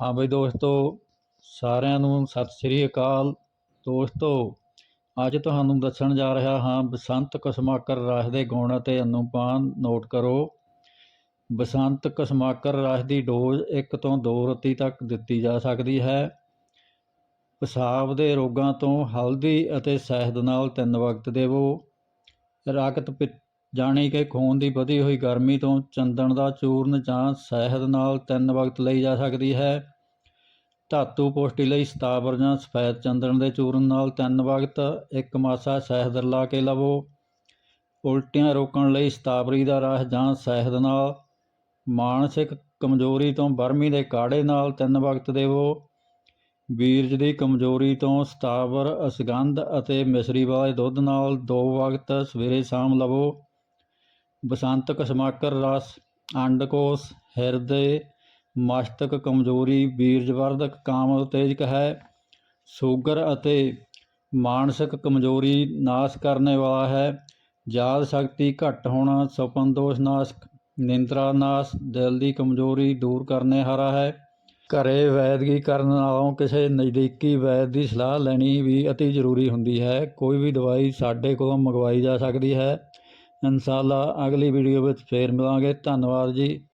ਹਾਂ ਬਈ ਦੋਸਤੋ, ਸਾਰਿਆਂ ਨੂੰ ਸਤਿ ਸ੍ਰੀ ਅਕਾਲ। ਦੋਸਤੋ, ਅੱਜ ਤੁਹਾਨੂੰ ਦੱਸਣ ਜਾ ਰਿਹਾ ਹਾਂ ਬਸੰਤ ਕਸਮਾਕਰ ਰਸ ਦੇ ਗੁਣ ਅਤੇ ਅਨੁਪਾਨ ਨੋਟ ਕਰੋ। ਬਸੰਤ ਕਸਮਾਕਰ ਰਸ ਦੀ ਡੋਜ਼ 1 ਤੋਂ 2 ਰਤੀ ਤੱਕ ਦਿੱਤੀ ਜਾ ਸਕਦੀ ਹੈ। ਪਿਸ਼ਾਬ ਦੇ ਰੋਗਾਂ ਤੋਂ ਹਲਦੀ ਅਤੇ ਸ਼ਹਿਦ ਨਾਲ ਤਿੰਨ ਵਕਤ ਦੇਵੋ। ਰਕਤ ਪਿ ਜਾਣੀ ਕਿ ਖੂਨ ਦੀ ਵਧੀ ਹੋਈ ਗਰਮੀ ਤੋਂ ਚੰਦਨ ਦਾ ਚੂਰਨ ਜਾਂ ਸ਼ਹਿਦ ਨਾਲ ਤਿੰਨ ਵਕਤ ਲਈ ਜਾ ਸਕਦੀ ਹੈ। ਧਾਤੂ ਪੁਸ਼ਟੀ ਲਈ ਸਤਾਵਰ ਜਾਂ ਸਫੈਦ ਚੰਦਨ ਦੇ ਚੂਰਨ ਨਾਲ ਤਿੰਨ ਵਕਤ, ਇੱਕ ਮਾਸਾ ਸ਼ਹਿਦ ਰਲਾ ਕੇ ਲਵੋ। ਉਲਟੀਆਂ ਰੋਕਣ ਲਈ ਸਤਾਵਰੀ ਦਾ ਰਸ ਜਾਂ ਸ਼ਹਿਦ ਨਾਲ, ਮਾਨਸਿਕ ਕਮਜ਼ੋਰੀ ਤੋਂ ਬਰਮੀ ਦੇ ਕਾੜੇ ਨਾਲ ਤਿੰਨ ਵਕਤ ਦੇਵੋ। ਬੀਰਜ ਦੀ ਕਮਜ਼ੋਰੀ ਤੋਂ ਸਤਾਵਰ ਅਸਗੰਧ ਅਤੇ ਮਿਸਰੀ ਵਾਲੇ ਦੁੱਧ ਨਾਲ ਦੋ ਵਕਤ ਸਵੇਰੇ ਸ਼ਾਮ ਲਵੋ। ਬਸੰਤ ਕਸਮਾਕਰ ਰਸ ਅੰਡਕੋਸ਼ ਹਿਰਦੇ, ਮਸਤਕ ਕਮਜ਼ੋਰੀ, ਬੀਰਜਵਰਧਕ ਕਾਮ ਉਤੇਜਕ ਹੈ, ਸ਼ੂਗਰ ਅਤੇ ਮਾਨਸਿਕ ਕਮਜ਼ੋਰੀ ਨਾਸ਼ ਕਰਨੇ ਵਾਲਾ ਹੈ ਯਾਦ ਸ਼ਕਤੀ ਘੱਟ ਹੋਣਾ, ਸੁਪਨ ਦੋਸ਼ ਨਾਸ਼ਕ ਨਿੰਦਰਾ ਨਾਸ਼, ਦਿਲ ਦੀ ਕਮਜ਼ੋਰੀ ਦੂਰ ਕਰਨੇ ਹਾਰਾ ਹੈ। ਘਰੇ ਵੈਦਗੀ ਕਰਨ ਨਾਲੋਂ ਕਿਸੇ ਨਜ਼ਦੀਕੀ ਵੈਦ ਦੀ ਸਲਾਹ ਲੈਣੀ ਵੀ ਅਤੀ ਜ਼ਰੂਰੀ ਹੁੰਦੀ ਹੈ। ਕੋਈ ਵੀ ਦਵਾਈ ਸਾਡੇ ਕੋਲੋਂ ਮੰਗਵਾਈ ਜਾ ਸਕਦੀ ਹੈ। ਇਨਸ਼ਾਅੱਲਾ ਅਗਲੀ ਵੀਡੀਓ ਵਿੱਚ ਫੇਰ ਮਿਲਾਂਗੇ। ਧੰਨਵਾਦ ਜੀ।